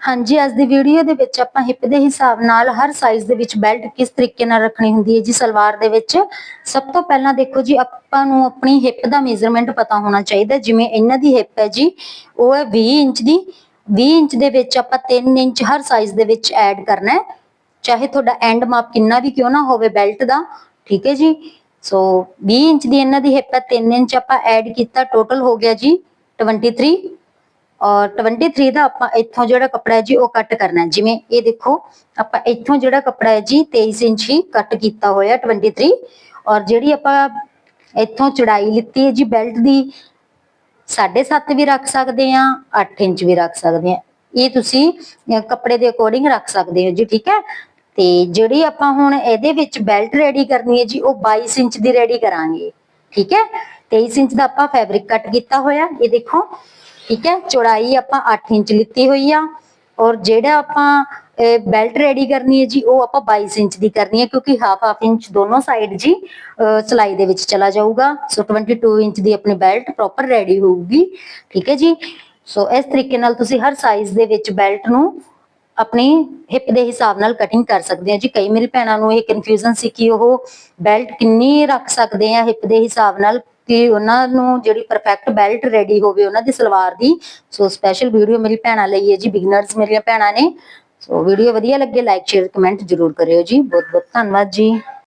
ਹਾਂਜੀ, ਅੱਜ ਦੀ ਵੀਡੀਓ ਦੇ ਵਿੱਚ ਆਪਾਂ ਹਿੱਪ ਦੇ ਹਿਸਾਬ ਨਾਲ ਹਰ ਸਾਈਜ਼ ਦੇ ਵਿੱਚ ਬੈਲਟ ਕਿਸ ਤਰੀਕੇ ਨਾਲ ਰੱਖਣੀ ਹੁੰਦੀ ਹੈ ਜੀ ਸਲਵਾਰ ਦੇ ਵਿੱਚ? ਸਭ ਤੋਂ ਪਹਿਲਾਂ ਦੇਖੋ ਜੀ, ਆਪਾਂ ਨੂੰ ਆਪਣੀ ਹਿੱਪ ਦਾ ਮੇਜ਼ਰਮੈਂਟ ਪਤਾ ਹੋਣਾ ਚਾਹੀਦਾ ਜਿਵੇਂ ਇਹਨਾਂ ਦੀ ਹਿੱਪ ਹੈ ਜੀ, ਉਹ ਹੈ 20 ਇੰਚ ਦੀ। 20 ਇੰਚ ਦੇ ਵਿੱਚ ਆਪਾਂ 3 ਇੰਚ ਹਰ ਸਾਈਜ਼ ਦੇ ਵਿੱਚ ਐਡ ਕਰਨਾ ਹੈ। ਚਾਹੇ ਤੁਹਾਡਾ ਐਂਡ ਮਾਪ ਕਿੰਨਾ ਵੀ ਕਿਉਂ ਨਾ ਹੋਵੇ ਬੈਲਟ ਦਾ, ਠੀਕ ਹੈ ਜੀ? ਸੋ 20 ਇੰਚ ਦੀ ਇਹਨਾਂ ਦੀ ਹਿੱਪ ਹੈ 3 ਇੰਚ ਆਪਾਂ ਐਡ ਕੀਤਾ ਟੋਟਲ ਹੋ ਗਿਆ ਜੀ 23 ਔਰ 23 ਦਾ ਆਪਾਂ ਇੱਥੋਂ ਜਿਹੜਾ ਕੱਪੜਾ ਹੈ ਜੀ, ਉਹ ਕੱਟ ਕਰਨਾ ਜਿਵੇਂ ਇਹ ਦੇਖੋ, ਆਪਾਂ ਇੱਥੋਂ ਜਿਹੜਾ ਕੱਪੜਾ ਹੈ ਜੀ 23 ਇੰਚ ਹੀ ਕੱਟ ਕੀਤਾ ਹੋਇਆ 23 ਔਰ ਜਿਹੜੀ ਆਪਾਂ ਇੱਥੋਂ ਚੜਾਈ ਲਿੱਤੀ ਹੈ ਜੀ ਬੈਲਟ ਦੀ 7.5 ਵੀ ਰੱਖ ਸਕਦੇ ਆ 8 ਇੰਚ ਵੀ ਰੱਖ ਸਕਦੇ ਆ ਇਹ ਤੁਸੀਂ ਕੱਪੜੇ ਦੇ ਅਕੋਰਡਿੰਗ ਰੱਖ ਸਕਦੇ ਹੋ ਜੀ, ਠੀਕ ਹੈ? ਤੇ ਜਿਹੜੀ ਆਪਾਂ ਹੁਣ ਇਹਦੇ ਵਿੱਚ ਬੈਲਟ ਰੈਡੀ ਕਰਨੀ ਹੈ ਜੀ, ਉਹ 22 ਇੰਚ ਦੀ ਰੈਡੀ ਕਰਾਂਗੇ, ਠੀਕ ਹੈ? 23 ਇੰਚ ਦਾ ਆਪਾਂ ਫੈਬਰਿਕ ਕੱਟ ਕੀਤਾ ਹੋਇਆ। ਇਹ ਦੇਖੋ ਠੀਕ ਹੈ? ਚੌੜਾਈ ਆਪਾਂ 8 ਇੰਚ ਲਿੱਤੀ ਹੋਈ ਆ। ਔਰ ਜਿਹੜਾ ਆਪਾਂ ਬੈਲਟ ਰੈਡੀ ਕਰਨੀ ਹੈ ਜੀ ਉਹ ਆਪਾਂ 22 ਇੰਚ ਦੀ ਕਰਨੀ ਹੈ ਕਿਉਂਕਿ ਹਾਫ ਹਾਫ ਇੰਚ ਦੋਨੋਂ ਸਾਈਡ ਜੀ ਅਹ, ਦੇ ਵਿੱਚ ਚਲਾ ਜਾਊਗਾ। ਸੋ 22 ਇੰਚ ਦੀ ਆਪਣੀ ਬੈਲਟ ਪ੍ਰੋਪਰ ਰੈਡੀ ਹੋਊਗੀ। ਠੀਕ ਹੈ ਜੀ? ਸੋ ਇਸ ਤਰੀਕੇ ਨਾਲ ਤੁਸੀਂ ਹਰ ਸਾਈਜ਼ ਦੇ ਵਿੱਚ ਬੈਲਟ ਨੂੰ ਆਪਣੀ ਹਿੱਪ ਦੇ ਹਿਸਾਬ ਨਾਲ ਕਟਿੰਗ ਕਰ ਸਕਦੇ ਆ ਜੀ। ਕਈ ਮੇਰੀ ਭੈਣਾਂ ਨੂੰ ਇਹ ਕਨਫਿਊਜ਼ਨ ਸੀ ਕਿ ਉਹ ਬੈਲਟ ਕਿੰਨੀ ਰੱਖ ਸਕਦੇ ਆ ਹਿੱਪ ਦੇ ਹਿਸਾਬ ਨਾਲ। ਕਿ ਉਹਨਾਂ ਨੂੰ ਜਿਹੜੀ ਪਰਫੈਕਟ ਬੈਲਟ ਰੈਡੀ ਹੋਵੇ ਉਹਨਾਂ ਦੀ ਸਲਵਾਰ ਦੀ। ਸੋ ਸਪੈਸ਼ਲ ਵੀਡੀਓ ਮੇਰੀ ਭੈਣਾਂ ਲਈ ਹੈ ਜੀ ਬਿਗਨਰਸ ਮੇਰੀਆਂ ਭੈਣਾਂ ਨੇ। ਸੋ ਵੀਡੀਓ ਵਧੀਆ ਲੱਗੇ ਲਾਈਕ ਸ਼ੇਅਰ ਕਮੈਂਟ ਜ਼ਰੂਰ ਕਰਿਓ ਜੀ। ਬਹੁਤ ਬਹੁਤ ਧੰਨਵਾਦ ਜੀ।